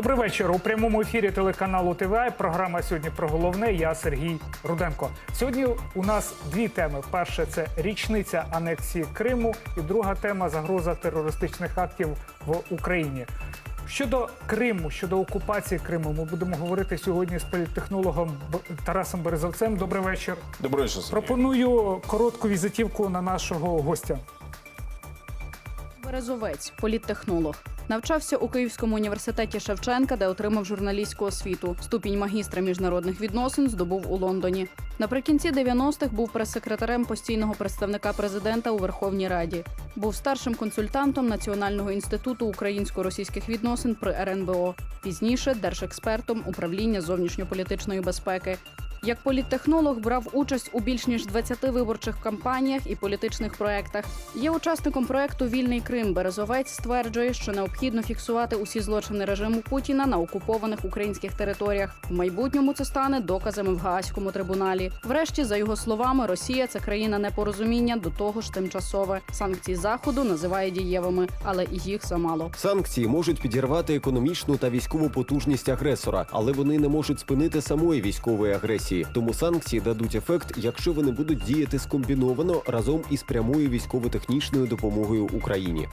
Добрий вечір. У прямому ефірі телеканалу ТВА. Програма сьогодні про головне. Я Сергій Руденко. Сьогодні у нас дві теми: перша це річниця анексії Криму, і друга тема загроза терористичних актів в Україні. Щодо Криму, щодо окупації Криму, ми будемо говорити сьогодні з політтехнологом Тарасом Березовцем. Добрий вечір. Добрий вечір, Сергій. Пропоную коротку візитівку на нашого гостя. Березовець, політтехнолог. Навчався у Київському університеті Шевченка, де отримав журналістську освіту. Ступінь магістра міжнародних відносин здобув у Лондоні. Наприкінці 90-х був прес-секретарем постійного представника президента у Верховній Раді. Був старшим консультантом Національного інституту українсько-російських відносин при РНБО. Пізніше держекспертом управління зовнішньополітичної безпеки. Як політтехнолог брав участь у більш ніж 20 виборчих кампаніях і політичних проектах. Є учасником проекту Вільний Крим. Березовець стверджує, що необхідно фіксувати усі злочини режиму Путіна на окупованих українських територіях. В майбутньому це стане доказами в Гаазькому трибуналі. Врешті, за його словами, Росія це країна непорозуміння, до того ж тимчасове. Санкції заходу називає дієвими, але і їх замало. Санкції можуть підірвати економічну та військову потужність агресора, але вони не можуть спинити самої військової агресії. Тому санкції дадуть ефект, якщо вони будуть діяти скомбіновано разом із прямою військово-технічною допомогою Україні.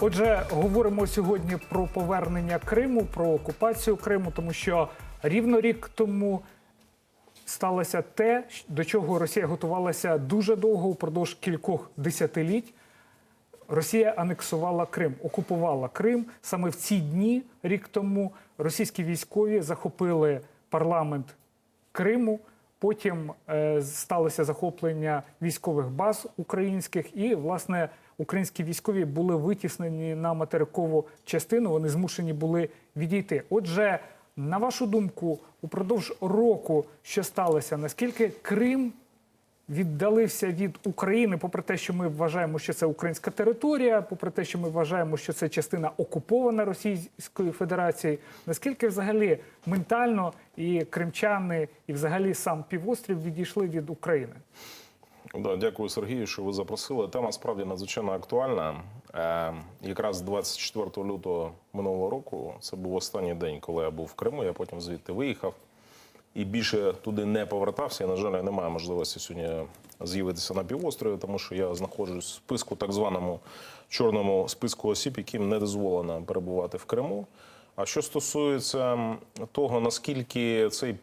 Отже, говоримо сьогодні про повернення Криму, про окупацію Криму, тому що рівно рік тому сталося те, до чого Росія готувалася дуже довго упродовж кількох десятиліть. Росія анексувала Крим, окупувала Крим. Саме в ці дні, рік тому, російські військові захопили парламент Криму. Потім е, сталося захоплення військових баз українських, і власне українські військові були витіснені на материкову частину. Вони змушені були відійти. Отже, на вашу думку, упродовж року, що сталося, наскільки Крим віддалився від України, попри те, що ми вважаємо, що це українська територія, попри те, що ми вважаємо, що це частина окупована Російської Федерації. Наскільки взагалі ментально і кримчани, і взагалі сам півострів відійшли від України? Да, дякую, Сергію, що ви запросили. Тема справді надзвичайно актуальна. Е, якраз 24 лютого минулого року це був останній день, коли я був в Криму. Я потім звідти виїхав і більше туди не повертався. І, на жаль, я не маю можливості сьогодні з'явитися на півострові, тому що я знаходжусь в списку, так званому чорному списку осіб, яким не дозволено перебувати в Криму. А що стосується того, наскільки цей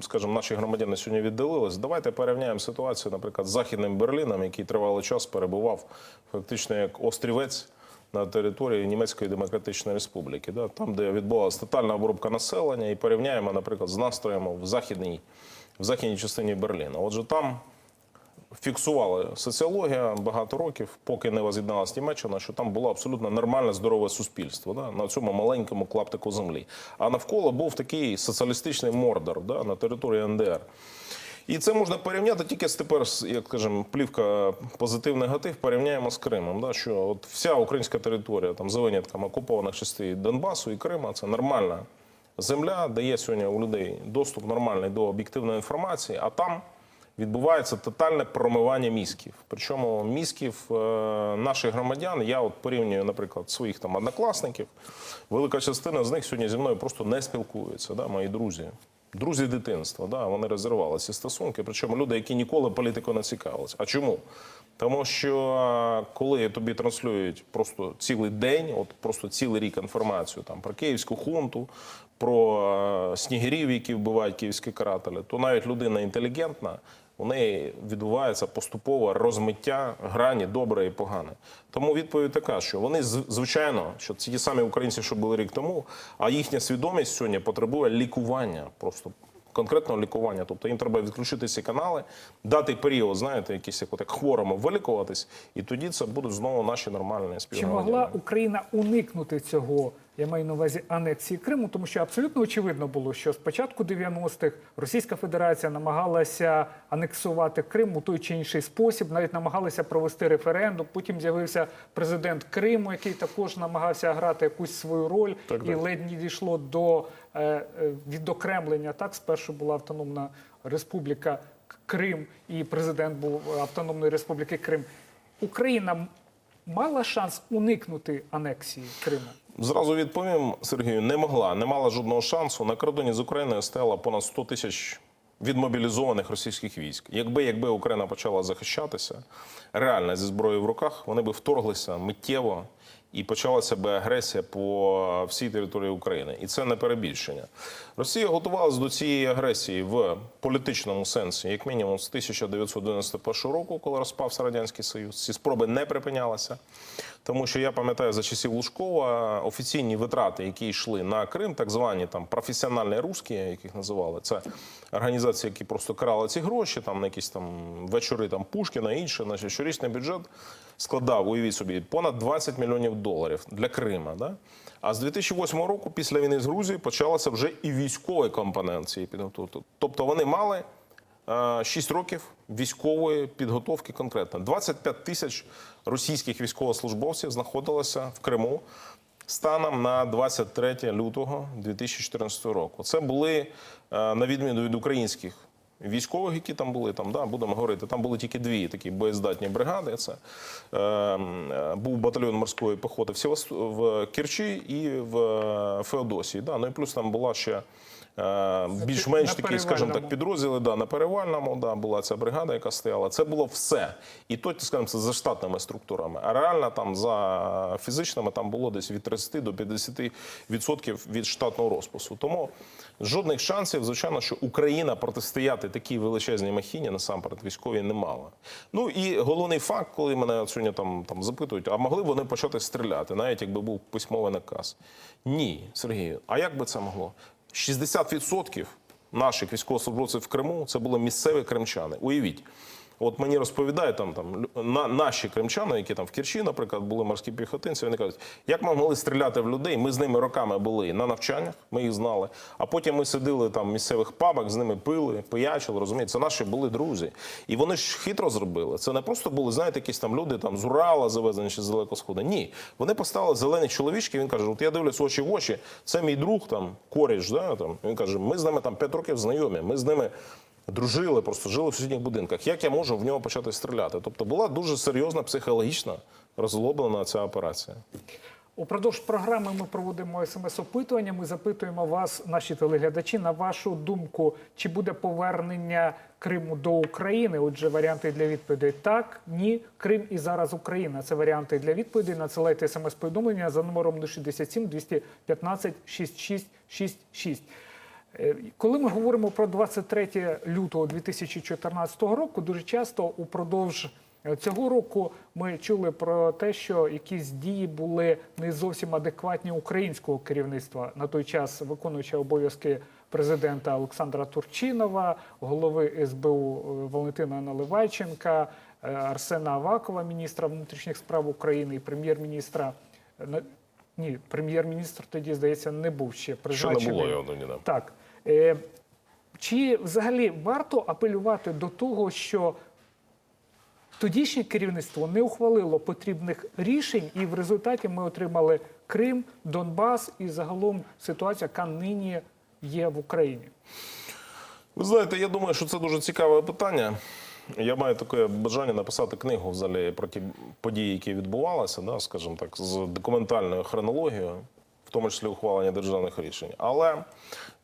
скажімо, наші громадяни сьогодні віддалились, давайте порівняємо ситуацію, наприклад, з західним Берліном, який тривалий час перебував фактично як острівець на території Німецької Демократичної Республіки, да, там, де відбувалася тотальна обробка населення, і порівняємо, наприклад, з настроями в західній, в західній частині Берліна. Отже, там фіксували соціологія багато років, поки не воз'єдналась Німеччина, що там було абсолютно нормальне здорове суспільство да, на цьому маленькому клаптику землі. А навколо був такий соціалістичний мордор да, на території НДР. І це можна порівняти тільки з тепер, як скажемо, плівка позитив-негатив, порівняємо з Кримом. Да, що от вся українська територія, там за винятком окупованих частин Донбасу і Крима, це нормальна земля, де є сьогодні у людей доступ нормальний до об'єктивної інформації, а там відбувається тотальне промивання мізків. Причому мізків е, наших громадян, я от порівнюю, наприклад, своїх там однокласників. Велика частина з них сьогодні зі мною просто не спілкуються, да, мої друзі. Друзі дитинства, да, вони розірвали ці стосунки. Причому люди, які ніколи політикою не цікавилися. А чому? Тому що коли тобі транслюють просто цілий день, от просто цілий рік інформацію там про київську хунту, про снігирів, які вбивають київські карателі, то навіть людина інтелігентна, у неї відбувається поступове розмиття грані добре і погане. Тому відповідь така, що вони звичайно, що це ті самі українці, що були рік тому, а їхня свідомість сьогодні потребує лікування, просто конкретного лікування. Тобто їм треба відключити ці канали, дати період, знаєте, якийсь як, як хворому вилікуватись, і тоді це будуть знову наші нормальні Чи могла Україна уникнути цього? Я маю на увазі анексії Криму, тому що абсолютно очевидно було, що з початку 90-х Російська Федерація намагалася анексувати Крим у той чи інший спосіб, навіть намагалася провести референдум. Потім з'явився президент Криму, який також намагався грати якусь свою роль, Так, і так. ледь не дійшло до е, е, відокремлення. Так, спершу була автономна республіка Крим, і президент був Автономної Республіки Крим. Україна мала шанс уникнути анексії Криму? Зразу відповім Сергію, не могла, не мала жодного шансу. На кордоні з Україною стояло понад 100 тисяч відмобілізованих російських військ. Якби якби Україна почала захищатися реально зі зброєю в руках, вони би вторглися миттєво і почалася би агресія по всій території України. І це не перебільшення. Росія готувалася до цієї агресії в політичному сенсі, як мінімум з 1991 року, коли розпався радянський союз. Ці спроби не припинялися. Тому що я пам'ятаю за часів Лужкова офіційні витрати, які йшли на Крим, так звані там професіональні русські, яких називали, це організації, які просто крали ці гроші, там на якісь там вечори там Пушкіна, інше. Значить, щорічний бюджет складав, уявіть собі, понад 20 мільйонів доларів для Крима. Да? А з 2008 року, після війни з Грузією, почалася вже і військовий компонент цієї підготовки. Тобто вони мали. 6 років військової підготовки конкретно. 25 тисяч російських військовослужбовців знаходилося в Криму станом на 23 лютого 2014 року. Це були, е, на відміну від українських військових, які там були, там, да, будемо говорити, там були тільки дві такі боєздатні бригади. Це е, е, був батальйон морської піхоти в, Керчі і в е, Феодосії. Да. Ну і плюс там була ще е, більш-менш такі, скажімо так, підрозділи. Да, на перевальному да, була ця бригада, яка стояла. Це було все. І то, скажімо, це за штатними структурами. А реально там за фізичними там було десь від 30 до 50% відсотків від штатного розпису. Тому жодних шансів, звичайно, що Україна протистояти такій величезній махіні насамперед військовій не мала. Ну і головний факт, коли мене сьогодні там, там запитують, а могли б вони почати стріляти, навіть якби був письмовий наказ? Ні, Сергію. А як би це могло? 60% наших військовослужбовців в Криму це були місцеві кримчани. Уявіть. От мені розповідають там, там на, наші кримчани, які там в Керчі, наприклад, були морські піхотинці. Вони кажуть, як ми могли стріляти в людей? Ми з ними роками були на навчаннях, ми їх знали. А потім ми сиділи там в місцевих пабах, з ними пили, пиячили. Розумієте, це наші були друзі. І вони ж хитро зробили. Це не просто були, знаєте, якісь там люди там з Урала завезені чи з далекого сходу. Ні, вони поставили зелені чоловічки. Він каже: От я дивлюсь очі в очі. Це мій друг там коріш. Да, там він каже: Ми з ними там 5 років знайомі. Ми з ними. Дружили, просто жили в сусідніх будинках. Як я можу в нього почати стріляти? Тобто була дуже серйозна психологічна розлоблена ця операція. Упродовж програми ми проводимо смс-опитування. Ми запитуємо вас, наші телеглядачі, на вашу думку, чи буде повернення Криму до України? Отже, варіанти для відповідей так, ні, Крим і зараз Україна. Це варіанти для відповідей. Надсилайте смс-повідомлення за номером 067 215 6666. Е, Коли ми говоримо про 23 лютого 2014 року, дуже часто упродовж е, цього року ми чули про те, що якісь дії були не зовсім адекватні українського керівництва на той час, виконуючи обов'язки президента Олександра Турчинова, голови СБУ е, Валентина Наливайченка, Арсена Авакова, міністра внутрішніх справ України і прем'єр-міністра. Ні, прем'єр-міністр тоді, здається, не був ще Що призначений. не було його. Да. Так. Е, чи взагалі варто апелювати до того, що тодішнє керівництво не ухвалило потрібних рішень, і в результаті ми отримали Крим, Донбас і загалом ситуація, яка нині є в Україні? Ви знаєте, я думаю, що це дуже цікаве питання. Я маю таке бажання написати книгу взагалі про ті події, які відбувалися, да, скажімо так, з документальною хронологією, в тому числі ухвалення державних рішень. Але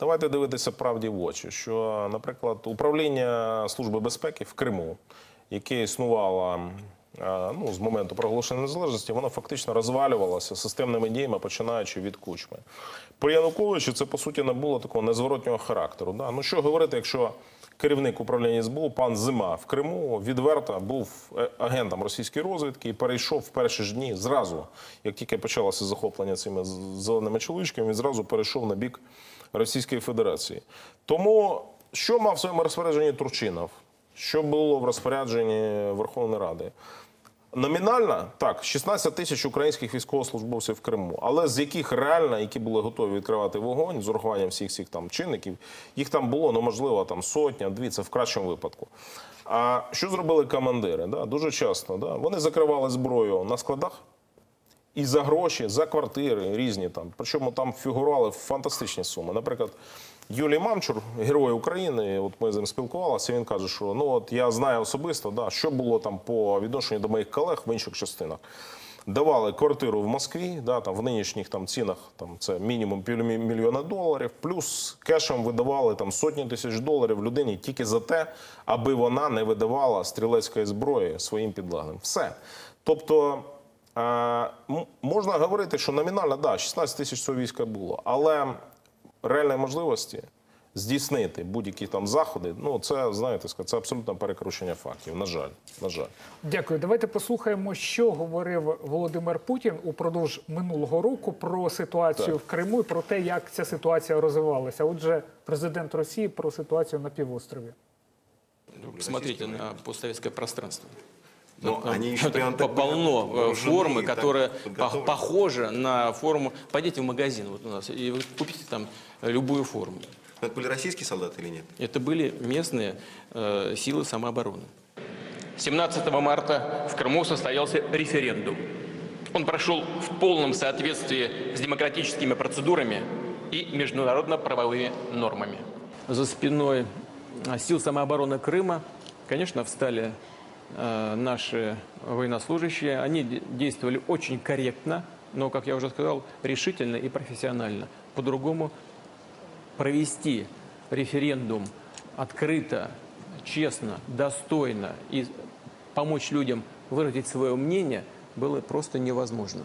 давайте дивитися правді в очі, що, наприклад, управління Служби безпеки в Криму, яке існувало е, ну, з моменту проголошення незалежності, воно фактично розвалювалося системними діями, починаючи від кучми. При Януковичі це по суті не було такого незворотнього характеру. Да? Ну що говорити, якщо керівник управління СБУ, пан Зима в Криму відверто був е, агентом російської розвідки і перейшов в перші ж дні зразу, як тільки почалося захоплення цими зеленими чоловічками, він зразу перейшов на бік Російської Федерації. Тому що мав в своєму розпорядженні Турчинов? Що було в розпорядженні Верховної Ради? Номінально так, 16 тисяч українських військовослужбовців в Криму, але з яких реально, які були готові відкривати вогонь з урахуванням всіх цих там чинників, їх там було ну можливо там сотня, дві, це в кращому випадку. А що зробили командири? Да? Дуже часто да? вони закривали зброю на складах. І за гроші, за квартири різні там. Причому там фігурували фантастичні суми. Наприклад, Юлій Мамчур, герой України, от ми з ним спілкувалися. Він каже, що ну от я знаю особисто, да, що було там по відношенню до моїх колег в інших частинах. давали квартиру в Москві, да, там, в нинішніх там, цінах там, це мінімум півмільйона доларів, плюс кешем видавали там, сотні тисяч доларів людині тільки за те, аби вона не видавала стрілецької зброї своїм підлеглим. Все. Тобто е, можна говорити, що номінально, да, 16 тисяч цього війська було, але реальної можливості здійснити будь-які там заходи, ну це знаєте, ска- це абсолютно перекручення фактів. На жаль, на жаль. Дякую. Давайте послухаємо, що говорив Володимир Путін упродовж минулого року про ситуацію Так. в Криму і про те, як ця ситуація розвивалася. Отже, президент Росії про ситуацію на півострові. Посмотрите на постсоветское пространство. Но Там- они еще прям так полно э, формы, так которая подготовлены. пох- похожа на форму. Пойдите в магазин вот у нас и вы купите там э, любую форму. Это были российские солдаты или нет? Это были местные э, силы самообороны. 17 марта в Крыму состоялся референдум. Он прошел в полном соответствии с демократическими процедурами и международно-правовыми нормами. За спиной а, сил самообороны Крыма, конечно, встали э, наши военнослужащие. Они де- действовали очень корректно, но, как я уже сказал, решительно и профессионально. По-другому провести референдум открыто, честно, достойно и помочь людям выразить свое мнение было просто невозможно.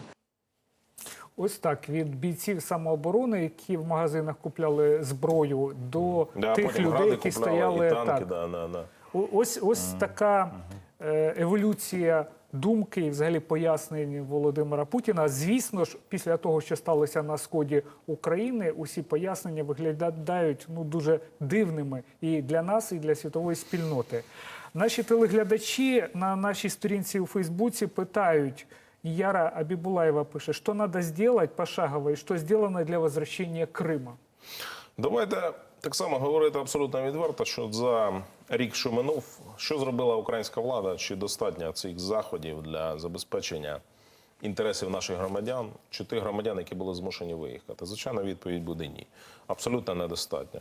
Ось так від бійців самооборони, які в магазинах купляли зброю, до Да, тих потім людей, гради які купляли, стояли і танки, так. да, да, да. Ось ось така е, еволюція думки і взагалі пояснень Володимира Путіна. Звісно ж, після того, що сталося на сході України, усі пояснення виглядають ну дуже дивними і для нас, і для світової спільноти. Наші телеглядачі на нашій сторінці у Фейсбуці питають. Яра Абібулаєва пише, що треба зробити пошагово, і що зроблено для возвращення Крима. Давайте так само говорити абсолютно відверто, що за рік, що минув, що зробила українська влада, чи достатньо цих заходів для забезпечення інтересів наших громадян, чи тих громадян, які були змушені виїхати? Звичайно, відповідь буде ні. Абсолютно недостатньо.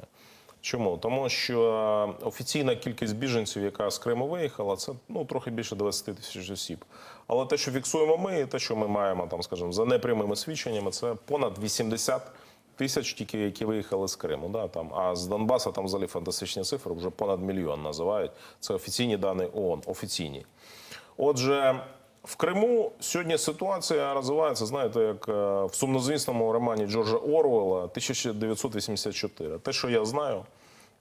Чому? Тому що офіційна кількість біженців, яка з Криму виїхала, це ну трохи більше 20 тисяч осіб. Але те, що фіксуємо ми, і те, що ми маємо там, скажімо, за непрямими свідченнями, це понад 80 тисяч тільки, які виїхали з Криму. Да, там. А з Донбаса там взагалі фантастичні цифри, вже понад мільйон називають. Це офіційні дані ООН, офіційні. Отже, в Криму сьогодні ситуація розвивається, знаєте, як е, в сумнозвісному романі Джорджа Оруелла 1984. Те, що я знаю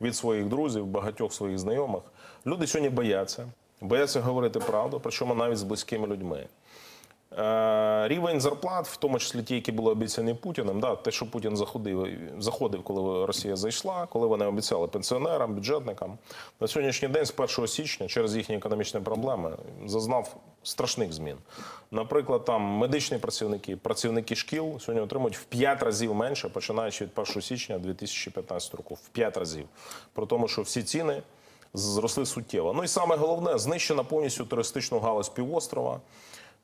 від своїх друзів, багатьох своїх знайомих, люди сьогодні бояться, бояться говорити правду, причому навіть з близькими людьми. Е, Рівень зарплат, в тому числі ті, які були обіцяні Путіним, да, те, що Путін заходив, заходив, коли Росія зайшла, коли вони обіцяли пенсіонерам, бюджетникам, на сьогоднішній день, з 1 січня, через їхні економічні проблеми, зазнав страшних змін. Наприклад, там медичні працівники, працівники шкіл сьогодні отримують в 5 разів менше, починаючи від 1 січня 2015 року. В 5 разів. Про тому, що всі ціни зросли суттєво. Ну і саме головне, знищена повністю туристичну галузь півострова.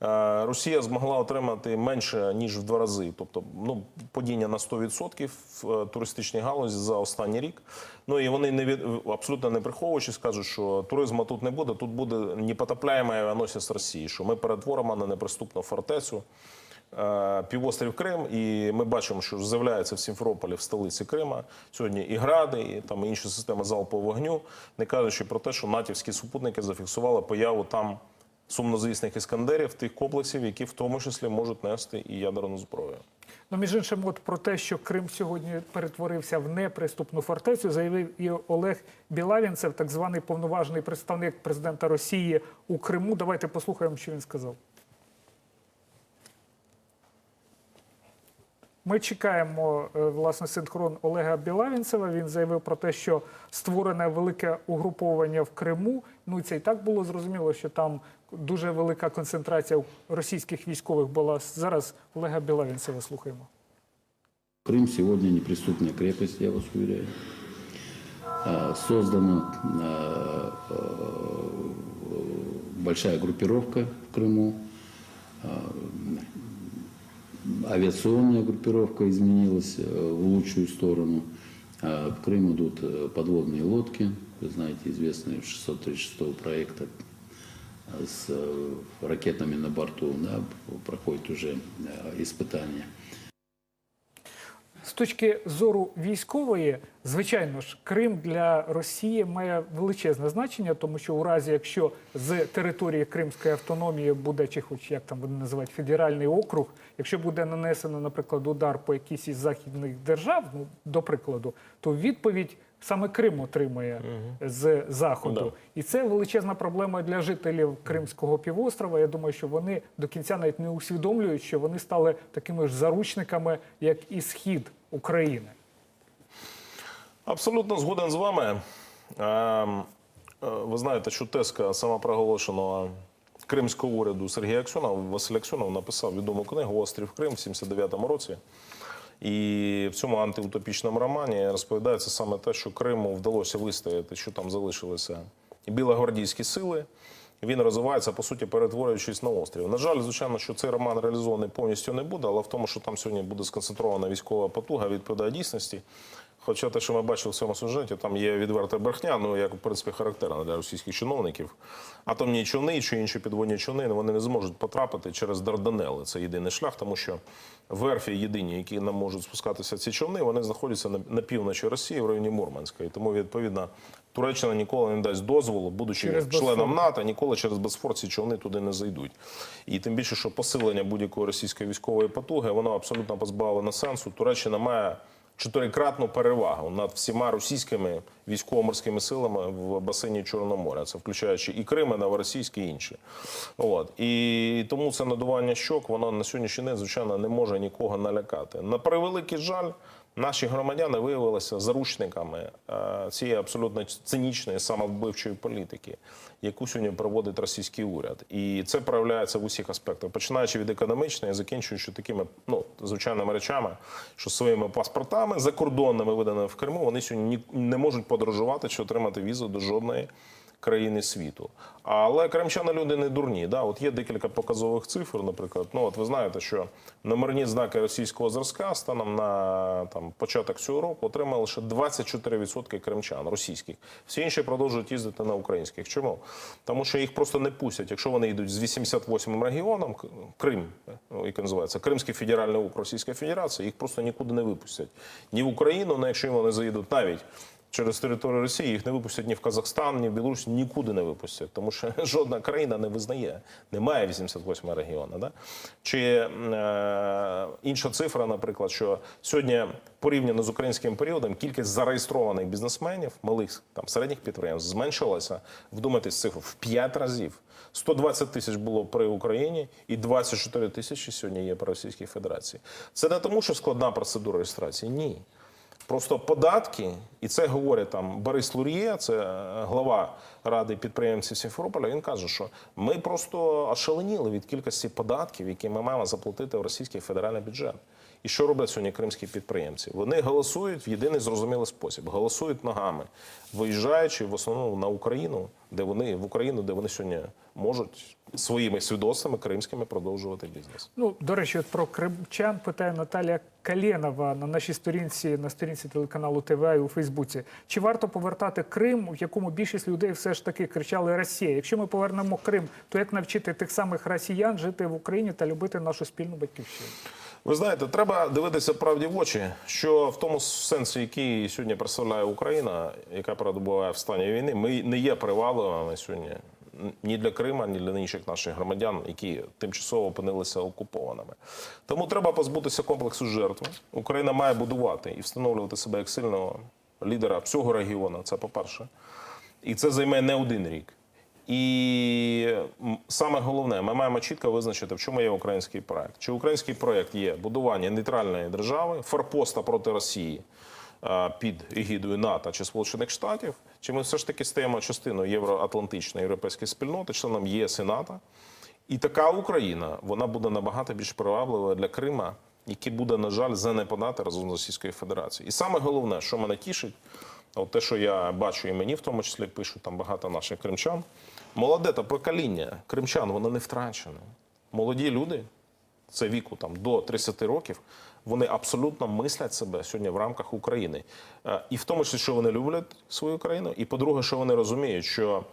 Е, Росія змогла отримати менше ніж в два рази, тобто ну падіння на 100% в е, туристичній галузі за останній рік. Ну і вони не від абсолютно не приховуючи, скажуть, що туризму тут не буде. Тут буде непотопляємий авіаносець Росії, що ми перетворимо на неприступну фортецю. е, Півострів Крим, і ми бачимо, що з'являється в Сімферополі в столиці Крима сьогодні і гради, і там інші системи залпового вогню, не кажучи про те, що натівські супутники зафіксували появу там сумнозвісних іскандерів, тих комплексів, які в тому числі можуть нести і ядерну зброю. Ну, між іншим, от про те, що Крим сьогодні перетворився в неприступну фортецю, заявив і Олег Білавінцев, так званий повноважний представник президента Росії у Криму. Давайте послухаємо, що він сказав. Ми чекаємо е, власне синхрон Олега Білавінцева. Він заявив про те, що створене велике угруповання в Криму. Ну це і так було зрозуміло, що там дуже велика концентрація російських військових була. Зараз Олега Білавінцева слухаємо. Крым сегодня неприступная крепость, я вас уверяю. Создана большая группировка в Крыму А, Авиационная группировка изменилась э, в лучшую сторону. А, В Крым идут э, подводные лодки, вы знаете, известные 636 проекта. А, с э, ракетами на борту, да, проходит уже э, испытания. Точки зору військової, звичайно ж, Крим для Росії має величезне значення, тому що у разі, якщо з території Кримської автономії буде, чи хоч як там вони називають федеральний округ, якщо буде нанесено, наприклад, удар по якійсь із західних держав, ну до прикладу, то відповідь саме Крим отримує з заходу, Да. і це величезна проблема для жителів Кримського півострова. Я думаю, що вони до кінця навіть не усвідомлюють, що вони стали такими ж заручниками, як і схід України. Абсолютно згоден з вами. Е, Ви знаєте, що тезка самопроголошеного кримського уряду Сергія Аксьонова, Василь Аксьонов написав відому книгу Острів Крим в 79-му році. І в цьому антиутопічному романі розповідається саме те, що Криму вдалося вистояти, що там залишилися білогвардійські сили. Він розвивається, по суті, перетворюючись на острів. На жаль, звичайно, що цей роман реалізований повністю не буде, але в тому, що там сьогодні буде сконцентрована військова потуга, відповідає дійсності. Хоча те, що ми бачили в цьому сюжеті, там є відверта брехня, ну як в принципі характерно для російських чиновників. Атомні човни чи інші підводні човни вони не зможуть потрапити через Дарданели. Це єдиний шлях, тому що верфі єдині, які нам можуть спускатися ці човни, вони знаходяться на, на півночі Росії в районі Мурманська. І тому відповідно Туреччина ніколи не дасть дозволу, будучи Через членом Босфор. НАТО, ніколи через Босфор ці човни туди не зайдуть. І тим більше, що посилення будь-якої російської військової потуги, воно абсолютно позбавлено сенсу. Туреччина має чотирикратну перевагу над всіма російськими військово-морськими силами в басейні Чорного моря. Це включаючи і Крим, і Новоросійськ, і інші. От. І тому це надування щок, воно на сьогоднішній день, звичайно, не може нікого налякати. На превеликий жаль, наші громадяни виявилися заручниками е, цієї абсолютно цинічної самовбивчої політики, яку сьогодні проводить російський уряд. І це проявляється в усіх аспектах, починаючи від економічної, закінчуючи такими ну, звичайними речами, що своїми паспортами закордонними виданими в Криму, вони сьогодні ні- не можуть подорожувати чи отримати візу до жодної країни світу. Але кримчани люди не дурні. Да? От є декілька показових цифр, наприклад. Ну, от ви знаєте, що номерні знаки російського зразка станом на там, початок цього року отримали лише 24% кримчан російських. Всі інші продовжують їздити на українських. Чому? Тому що їх просто не пустять. Якщо вони йдуть з 88-м регіоном, Крим, ну, який називається Кримський федеральний округ Російської Федерації, їх просто нікуди не випустять. Ні в Україну, не якщо вони заїдуть навіть через територію Росії їх не випустять ні в Казахстан, ні в Білорусь, нікуди не випустять, тому що жодна країна не визнає, немає 88 регіону. Да? Чи е, інша цифра, наприклад, що сьогодні порівняно з українським періодом кількість зареєстрованих бізнесменів, малих там середніх підприємств, зменшилася, вдумайтесь, цифру в 5 разів. 120 тисяч було при Україні і 24 тисячі сьогодні є при Російській Федерації. Це не тому, що складна процедура реєстрації. Ні. Просто податки, і це говорить там Борис Лур'є, це е, глава ради підприємців Сімферополя. Він каже, що ми просто ошаленіли від кількості податків, які ми маємо заплатити в російський федеральний бюджет. І що роблять сьогодні кримські підприємці? Вони голосують в єдиний зрозумілий спосіб, голосують ногами, виїжджаючи в основному на Україну, де вони в Україну, де вони сьогодні можуть своїми свідоцтвами кримськими продовжувати бізнес. Ну, до речі, от про кримчан питає Наталія Калєнова на нашій сторінці, на сторінці телеканалу ТВА і у Фейсбуці. Чи варто повертати Крим, в якому більшість людей все ж таки кричали Росія? Якщо ми повернемо Крим, то як навчити тих самих росіян жити в Україні та любити нашу спільну батьківщину? Ви знаєте, треба дивитися правді в очі, що в тому сенсі, який сьогодні представляє Україна, яка перебуває в стані війни, ми не є привабливими сьогодні ні для Крима, ні для інших наших громадян, які тимчасово опинилися окупованими. Тому треба позбутися комплексу жертв. Україна має будувати і встановлювати себе як сильного лідера всього регіону. Це по-перше. І це займе не один рік. І саме головне, ми маємо чітко визначити, в чому є український проект. Чи український проект є будування нейтральної держави, форпоста проти Росії е, під егідою НАТО чи Сполучених Штатів, чи ми все ж таки стаємо частиною євроатлантичної європейської спільноти, членом ЄС і НАТО. І така Україна вона буде набагато більш привабливою для Крима, який буде, на жаль, занепадати разом з Російською Федерацією. І саме головне, що мене тішить, от те, що я бачу, і мені в тому числі пишуть там багато наших кримчан. Молоде та покоління кримчан, воно не втрачене. Молоді люди, це віку там до 30 років, вони абсолютно мислять себе сьогодні в рамках України. Е, І в тому числі, що вони люблять свою країну, і по-друге, що вони розуміють, що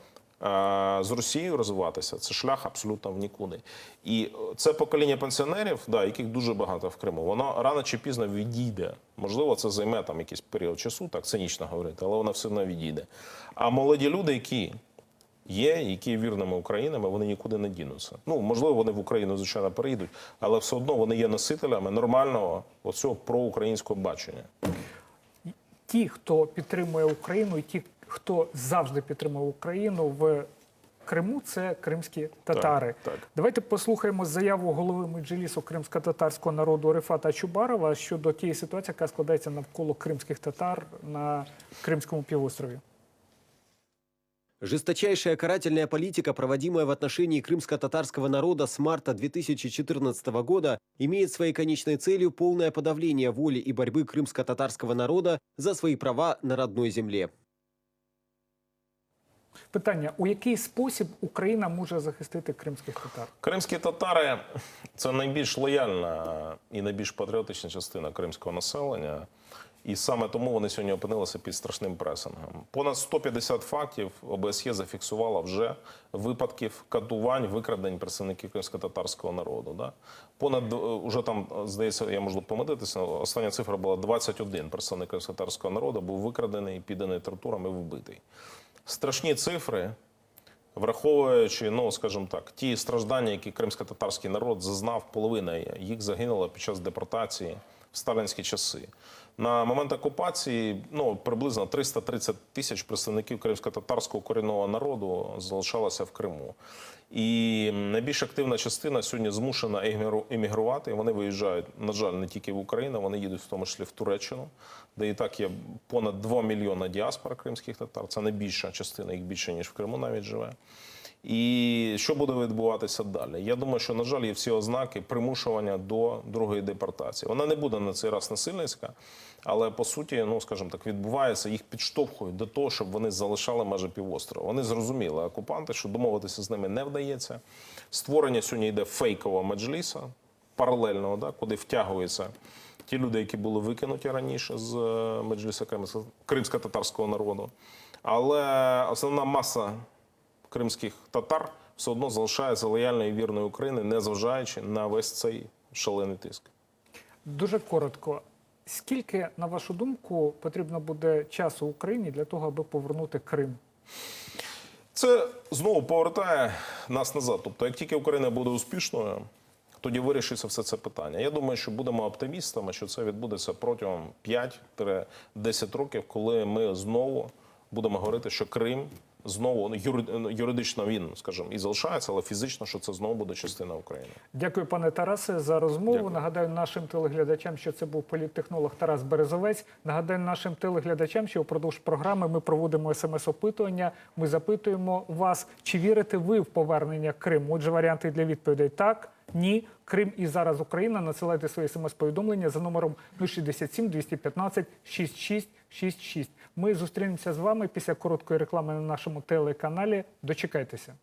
з Росією розвиватися, це шлях абсолютно в нікуди. І це покоління пенсіонерів, да, яких дуже багато в Криму, воно рано чи пізно відійде. Можливо, це займе там якийсь період часу, так цинічно говорити, але воно все одно відійде. А молоді люди, які є, які є вірними українами, вони нікуди не дінуться. Ну, можливо, вони в Україну, звичайно, переїдуть, але все одно вони є носителями нормального оцього проукраїнського бачення. Ті, хто підтримує Україну, і ті, хто завжди підтримує Україну в Криму, це кримські татари. Так, так. Давайте послухаємо заяву голови Меджлісу кримсько-татарського народу Рифата Чубарова щодо тієї ситуації, яка складається навколо кримських татар на Кримському півострові. Жесточайшая карательная политика, проводимая в отношении крымско-татарского народа с марта 2014 года, имеет своей конечной целью полное подавление воли и борьбы крымско-татарского народа за свои права на родной земле. Питання: у який спосіб Україна може захистити кримських татар? Кримські татари це найбільш лояльна і найбільш патріотична частина кримського населення. І саме тому вони сьогодні опинилися під страшним пресингом. Понад 150 фактів ОБСЄ зафіксувала вже випадків катувань, викрадень представників кримсько-татарського народу. Да? Понад е, уже там, здається, я можу помилитися, остання цифра була 21 представник кримсько-татарського народу був викрадений, підданий тортурам і вбитий. Страшні цифри, Враховуючи, ну скажімо так, ті страждання, які кримсько-татарський народ зазнав, половина їх загинула під час депортації в сталінські часи. На момент окупації ну приблизно 330 тисяч представників кримсько-татарського корінного народу залишалося в Криму. І найбільш активна частина сьогодні змушена емігрувати. Вони виїжджають, на жаль, не тільки в Україну, вони їдуть в тому числі в Туреччину, де і так є понад 2 мільйони діаспора кримських татар. Це найбільша частина, їх більше ніж в Криму навіть живе. І що буде відбуватися далі? Я думаю, що на жаль є всі ознаки примушування до другої депортації. Вона не буде на цей раз насильницька, але по суті, ну скажімо так, відбувається, їх підштовхують до того, щоб вони залишали межі півострова. Вони зрозуміли окупанти, що домовитися з ними не вдається. Створення сьогодні йде фейкового меджліса, паралельного, да, куди втягуються ті люди, які були викинуті раніше з е, меджліса кримсько-татарського народу. Але основна маса кримських татар все одно залишається лояльною і вірною України, незважаючи на весь цей шалений тиск. Дуже коротко. Скільки, на вашу думку, потрібно буде часу Україні для того, аби повернути Крим? Це знову повертає нас назад. Тобто, як тільки Україна буде успішною, тоді вирішиться все це питання. Я думаю, що будемо оптимістами, що це відбудеться протягом 5-10 років, коли ми знову будемо говорити, що Крим знову ну, ну, юридично він, скажімо, і залишається, але фізично, що це знову буде частина України. Дякую, пане Тарасе, за розмову. Дякую. Нагадаю нашим телеглядачам, що це був політтехнолог Тарас Березовець. Нагадаю нашим телеглядачам, що упродовж програми ми проводимо смс-опитування. Ми запитуємо вас, чи вірите ви в повернення Криму? Отже, варіанти для відповідей так, ні. Крим і зараз Україна. Насилайте своє смс-повідомлення за номером 067 215 6666. Ми зустрінемося з вами після короткої реклами на нашому телеканалі. Дочекайтеся.